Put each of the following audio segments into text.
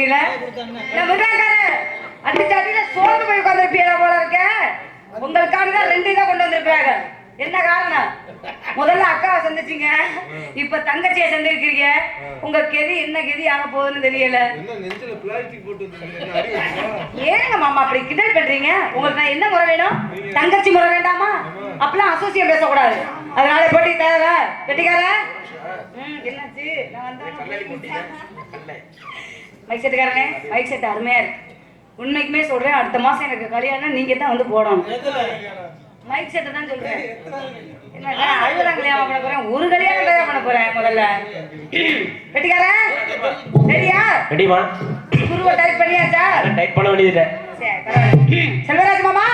ஒட்டி உட்காந்துருக்கீல அடிச்சு அடியில சோர்ந்து போய் உட்காந்துருப்பீங்க போல இருக்க. உங்களுக்காக தான் ரெண்டு இதை கொண்டு வந்திருக்காங்க என்ன காரணம்? முதல்ல அக்காவை சந்திச்சீங்க. இப்ப தங்கச்சியை சந்திருக்கீங்க உங்க கெதி என்ன கெதி ஆக போகுதுன்னு தெரியல? ஏங்க மாமா அப்படி கிண்டல் பண்றீங்க? உங்களுக்கு நான் என்ன முறை வேணும்? தங்கச்சி முறை வேண்டாமா? அப்பெல்லாம் அசோசியம் பேசக்கூடாது. அதனால போட்டி தேவை. கெட்டிக்கார என்னாச்சு? நான் வந்தேன் மைக் செட்டுக்காரனே மைக் செட் அருமையா இருக்கு. உண்மைக்குமே சொல்றேன் அடுத்த மாசம் எனக்கு கல்யாணம் நீங்க தான் வந்து போடணும். மைக் செட்டை தான் சொல்றேன். என்ன அறுபதாம் கல்யாணம் பண்ண போறேன். ஒரு கல்யாணம் கல்யாணம் பண்ண போறேன் முதல்ல. கெட்டிக்காரன் ரெடியா ரெடிமா குருவை டைப் பண்ணியாச்சா? டைட் பண்ண வேண்டியது. செல்வராஜ் மாமா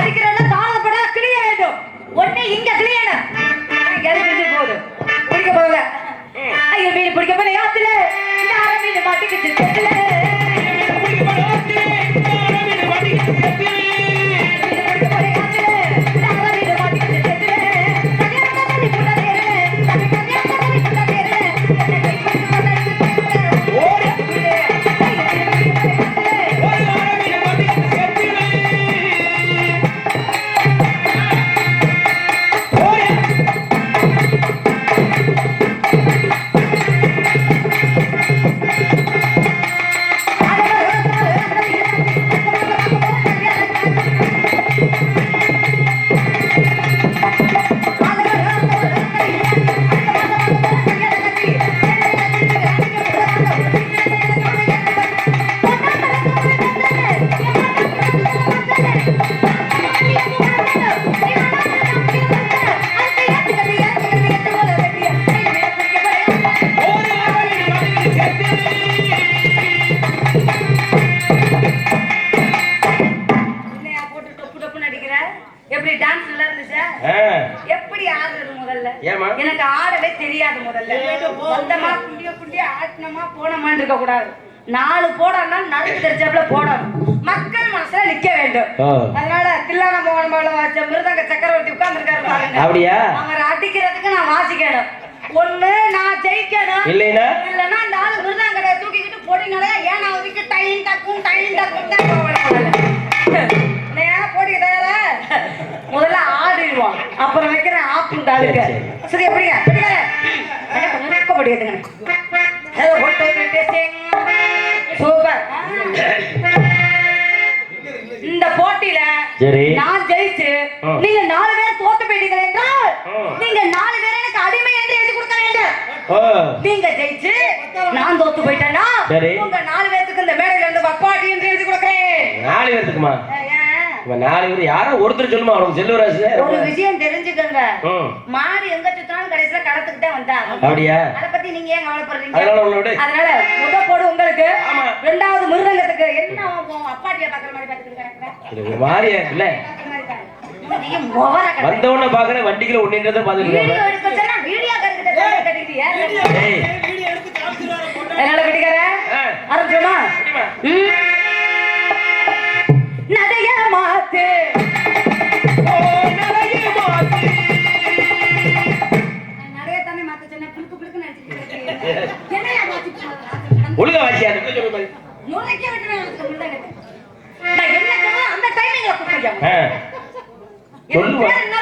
அடிக்கிறதுல தாளப்பட கிளிய வேண்டும். ஒண்ணு இங்க கிளியணும். முதல்ல? எனக்கு ஆடவே தெரியாது முதல்ல. வந்தமா குண்டிய குண்டிய ஆட்டினமா போனமான்னு இருக்க கூடாது. நாலு போடணும்னா நடுக்கு தெரிச்சாப்புல போடணும். மக்கள் மனசுல நிக்க வேண்டும். அதனால தில்லான மோகன் பால வச்ச மிருதங்க சக்கரவர்த்தி உட்கார்ந்துருக்காரு பாருங்க. அப்படியா? அவர் அடிக்கிறதுக்கு நான் வாசிக்கணும். ஒண்ணு நான் ஜெயிக்கணும். இல்லைன்னா? இல்லைன்னா இந்த ஆளு மிருதங்கடைய தூக்கிக்கிட்டு பொடிங்களே ஏன் நான் ஒதுக்கி? டைன் டக்கும் டைன் டக்கும் தான் போவேன் போடி தயாரா முதல்ல ஆடிடுவோம் அப்புறம் வைக்கிறேன் ஆப்பு தாளுக்கு சரி, எப்படிங்க ஒட்டு டேஸ்டிங். சூப்பர் இந்த போட்டியில. நான் ஜெயிச்சு. நீங்க நாலு பேர் தோத்து போயிட்டீர்கள் என்றால். நீங்க நாலு பேர் எனக்கு அடிமை என்று எழுதி கொடுக்க வேண்டும் நீங்க ஜெயிச்சு நான் தோத்து போயிட்டேன்னா. உங்க நாலு பேத்துக்கு இந்த மேடையில இருந்து வப்பாட்டி என்று எழுதி கொடுக்கிறேன் நாலு ஏன்? இப்ப நாலு பேர் யாரோ ஒருத்தர் சொல்லுமா அவனுக்கு செல்வராசு ஒரு விஷயம் தெரிஞ்சுக்கங்க. மாறி எங்க சுத்தினாலும் கடைசியில களத்துக்கு தான் வந்தாங்க அப்படியா? அத பத்தி நீங்க ஏன் கவலைப்படுறீங்க? அதனால முத போடு உங்களுக்கு. ஆமா. ரெண்டாவது மிருதங்கத்துக்கு. என்ன அப்பாட்டிய பாக்குற மாதிரி பாத்துக்கிட்டு பாக்குற முகர கிடக்குற. வந்தவன பாக்குறேன் வண்டிக்குள்ள ஒன்னின்றத பாத்துட்டு வீடியோ கட்டிக்கிட்டு அதனால கட்டிக்கார. ஆரம்பிச்சோமா ஒழுங்கா வாசியா. முறைக்க விட்டு எனக்கு முன்னாடி நான் என்ன அந்த டைமிங்ல கூப்பிடுங்க ஆ. எனக்கு சொல்லுவா. பேர் என்ன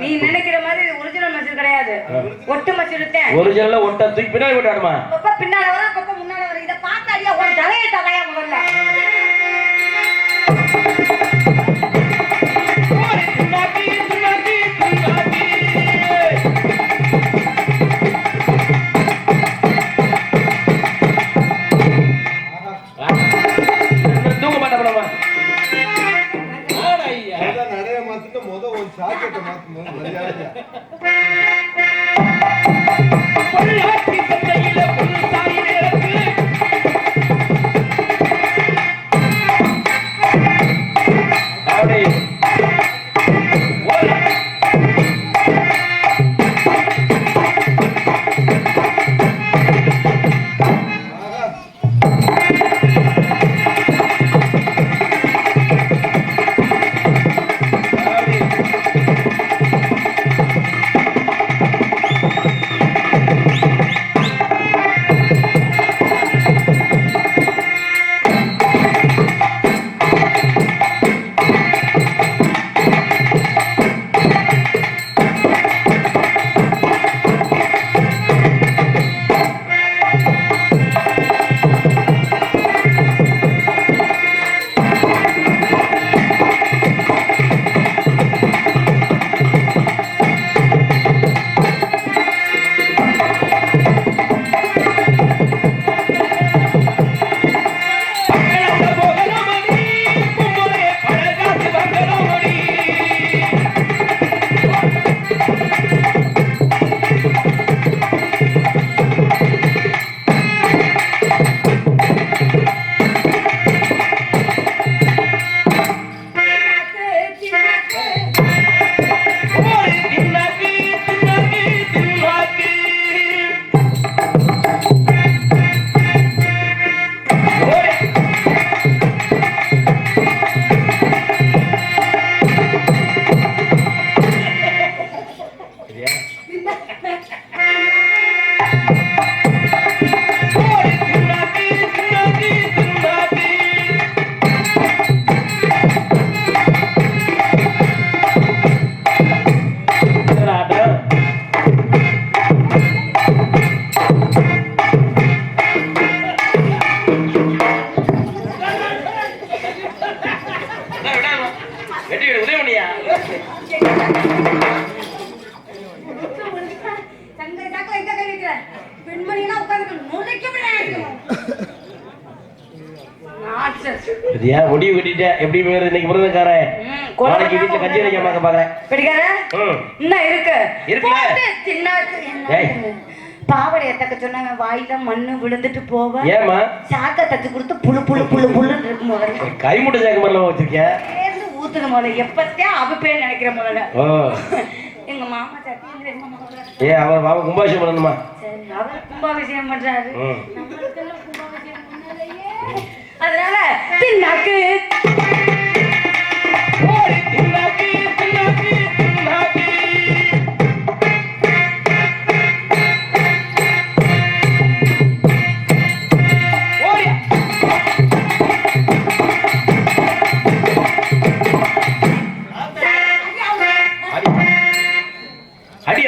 நீ நினைக்கிற மாதிரி ஒரிஜினல் மசில் கிடையாது. ஒட்டு மசில் தான் ஒரிஜினல்ல ஒட்ட தூக்கி பின்னாடி பின்னால வர முன்னால வர. இத பார்த்தாடியா உன் தலையை தலையா முதல்ல. சாக்கெட்டை மாத்தணும் மரியாதையா சரியா முடிவு எப்படி இன்னைக்கு முருகக்காரன் ம், நாளைக்கு வீட்டுல கஞ்சி வைக்க பார்க்க பாக்குறேன் இன்னும் இருக்கு. இருக்குல்ல? தக்க சொன்னாங்க. வாயில மண்ணு விழுந்துட்டு போவ. ஏமா சாக்க தச்சு கொடுத்து புழு புழு புழு புழுன்னு இருக்கும் முதல்ல கைமுட்டை சாக்கு மாதிரிலாம் வச்சிருக்கேன் ஊத்துன முதல்ல எப்பத்தான் அவ பேர் நினைக்கிற முதல்ல எங்க மாமா மாமா ஏ கும்பாபிஷேகம் பண்ணணுமா? அவர் கும்பாபிஷேகம் பண்றாரு. கும்பாபிஷேகம் பண்ணலையே.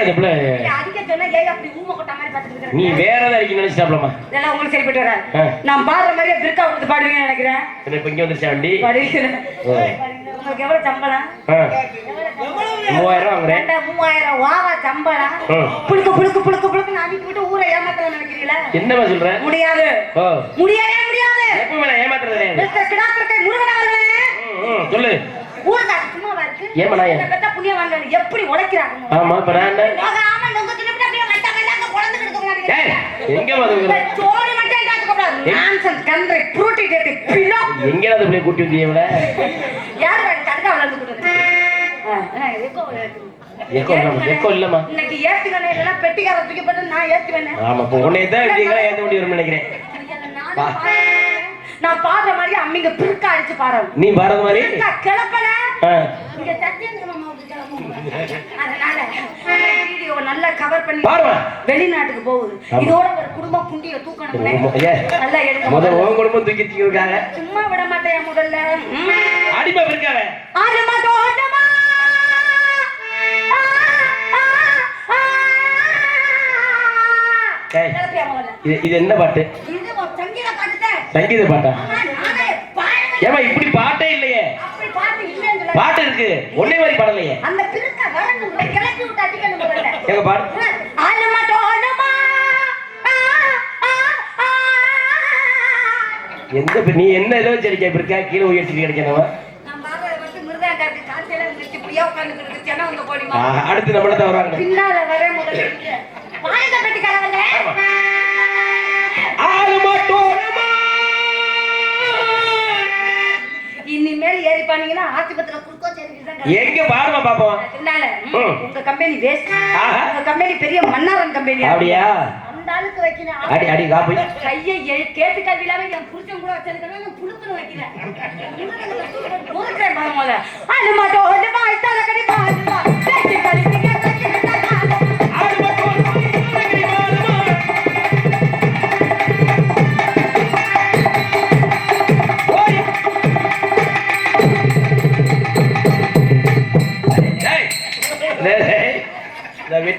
அதனால இருக்கிற நீ வேற அடிக்க நினைச்சிட்டாப்லமா இதெல்லாம் உங்களுக்கு சரிப்பட்டு வராது ஆ. நான் பாடுற மாதிரியே பிற்கா கொடுத்து பாடுவீங்கன்னு நினைக்கிறேன். என்ன இப்ப இங்க வந்துருச்சா வண்டி? பாடுவீங்க ஓ. உங்களுக்கு எவ்வளவு சம்பளம்? ஆ. மூவாயிரம் வாங்குறேன். மூவாயிரம்? வாவா சம்பளம். புழுக்கு புழுக்கு புழுக்கு புழுக்கு அன்னைக்கு விட்டு ஊரை ஏமாத்தலாம் நினைக்கிறீங்களா? என்னமா சொல்ற? முடியாது. ஓ. முடியவே முடியாது. எப்பவுமே நான் ஏமாத்துறது மிஸ்டர் முருகன் அவர்களே. சொல்லு. ஊருக்கு சும்மாவா இருக்கு? நான் புண்ணியம் வாங்கல எப்படி உழைக்கிறாங்க? ஆமா இப்ப நான் என்ன நோகாம நொங்க தின்னுட்டு அப்படியே வட்டா வட்டாங்க குழந்தை ஏய், கிடக்குறாங்க எங்க வந்து சோழி மட்டும் என்னாச்சுக்க கூடாது நான்சென்ஸ் கன்றை புரூட்டி டேட்டு பிலோ எங்க அந்த பிள்ளை கூட்டி வந்தீங்க இவள? யார் வேணும் தடுக்க வளர்ந்து கொடுத்தது எக்கோ எக்கோ இல்லம்மா எக்கோ இல்லம்மா இன்னைக்கு ஏத்துக்கணும். இல்லைன்னா பெட்டிக்கார தூக்கி போட்டு நான் ஏத்துவேனே. ஆமா இப்போ உன்னை தான் இப்படிங்களா ஏத்த நினைக்கிறேன். நான் பாடுற மாதிரி அம்மிங்க பிற்கா அடிச்சு பாடுறேன் நீ பாரத மாதிரி? கிளப்பல. இங்க கிளம்பும் நல்லா கவர் பண்ணி வெளிநாட்டுக்கு போகுது. குடும்ப புண்டிய தூக்கணும் நல்லா சும்மா விட மாட்டேன் இப்படி பாட்டே இல்ல. பாட்டு இருக்கு. ஒன்னே மாதிரி பாடலையே. அந்த பிறக்க வரணும். உங்களை விட்டு அடிக்கணும் எங்க பாடு எந்த நீ என்ன இலவச அடிக்க இப்படி இருக்கா? கீழே உயர்த்தி கிடைக்கணும் அடுத்து நம்மள தான் வராங்க. பின்னால வர முதல்ல வாயத கட்டிக்காரங்க பண்ணீங்கன்னா ஆஸ்பத்திரியில கம்பெனி பெரிய மன்னாரன் கம்பெனி அப்படியா? அந்த ஆளுக்கு வைக்கல அடி கேட்டு கல்வி இல்லாம என் புருஷன் கூட வச்சிருக்கேன் நான் புழுக்கணும்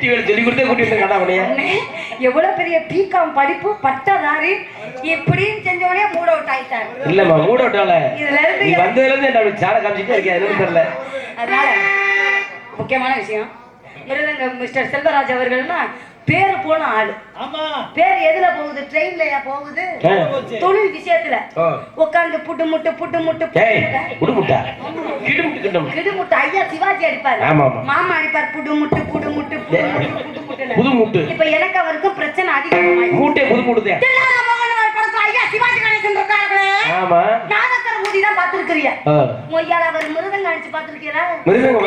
வெட்டி வேலை சொல்லி கொடுத்தே கூட்டி வந்து கடா முடியா அண்ணே, எவ்வளவு பெரிய பிகாம் படிப்பு பட்டதாரி இப்படின்னு செஞ்சவனே மூட அவுட் ஆயிட்டாரு. இல்லம்மா மூட விட்டால இதுல இருந்து நீ வந்ததுல இருந்து என்ன சாட காமிச்சிட்டே இருக்கேன் எதுவும் தெரியல. அதனால முக்கியமான விஷயம் மிருதங்க மிஸ்டர் செல்வராஜ் அவர்கள்னா பேரு போன ஆளு. பேர் எதுல போகுது? ட்ரெயின்லயா போகுது? தொழில் விஷயத்துல. உட்காந்து புட்டு முட்டு புட்டு முட்டு புடுமுட்டா கிடுமுட்டு. ஐயா சிவாஜி அடிப்பாரு. மாமா அடிப்பார். புடு முட்டு புடு முட்டு புது முட்டு. இப்ப எனக்கு அவருக்கும் பிரச்சனை அதிகம் மூட்டை புது முட்டு ஐயா சிவாஜி கணேசன் இருக்காங்களே ஆமா. நாகத்தர ஊதி தான் பாத்துருக்கிறீங்க மொய்யால அவர் மிருதங்க அடிச்சு பாத்துருக்கீங்களா மிருதங்க.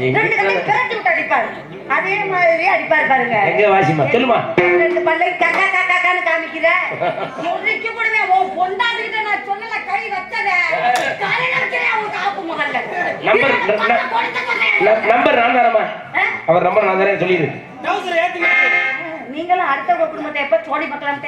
ரெண்டு விட்டு அடிப்பாரு. அதே மாதிரி அடிப்பாரு பாருங்க. எங்க வாசிமா? சொல்லுமா? ரெண்டு பல்லை கக்கா கக்கான்னு காமிக்கிற முறிக்கு கூடவே உன் பொண்டாட்டிகிட்ட நான் சொல்லல கை வச்சத. உன் காப்பு முதல்ல நம்பர் நம்பர் நான் தரமா? அவர் நம்பர் நான் தரேன் சொல்லிடு நீங்களும் அடுத்த குடும்பத்தை எப்ப சோடி பார்க்கலாம்